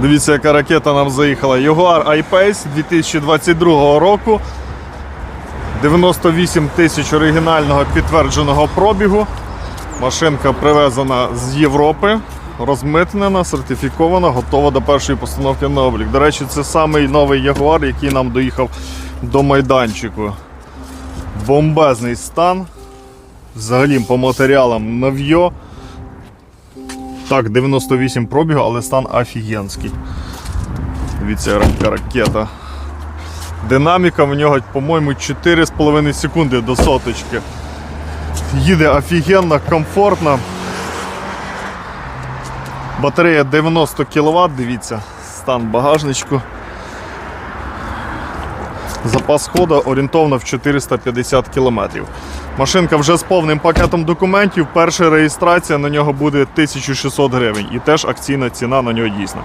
Дивіться, яка ракета нам заїхала. Jaguar I-Pace 2022 року. 98 тисяч оригінального підтвердженого пробігу. Машинка привезена з Європи, розмитнена, сертифікована, готова до першої постановки на облік. До речі, це самий новий Jaguar, який нам доїхав до майданчику. Бомбезний стан. Взагалі по матеріалам нов'йо. Так, 98 пробігу, але стан офігенський. Дивіться, ракета. Динаміка в нього, по-моєму, 4,5 секунди до соточки. Їде офігенно, комфортно. Батарея 90 кВт, дивіться, стан багажничку. Запас хода орієнтовно в 450 км. Машинка вже з повним пакетом документів. Перша реєстрація на нього буде 1600 гривень. І теж акційна ціна на нього дійсна.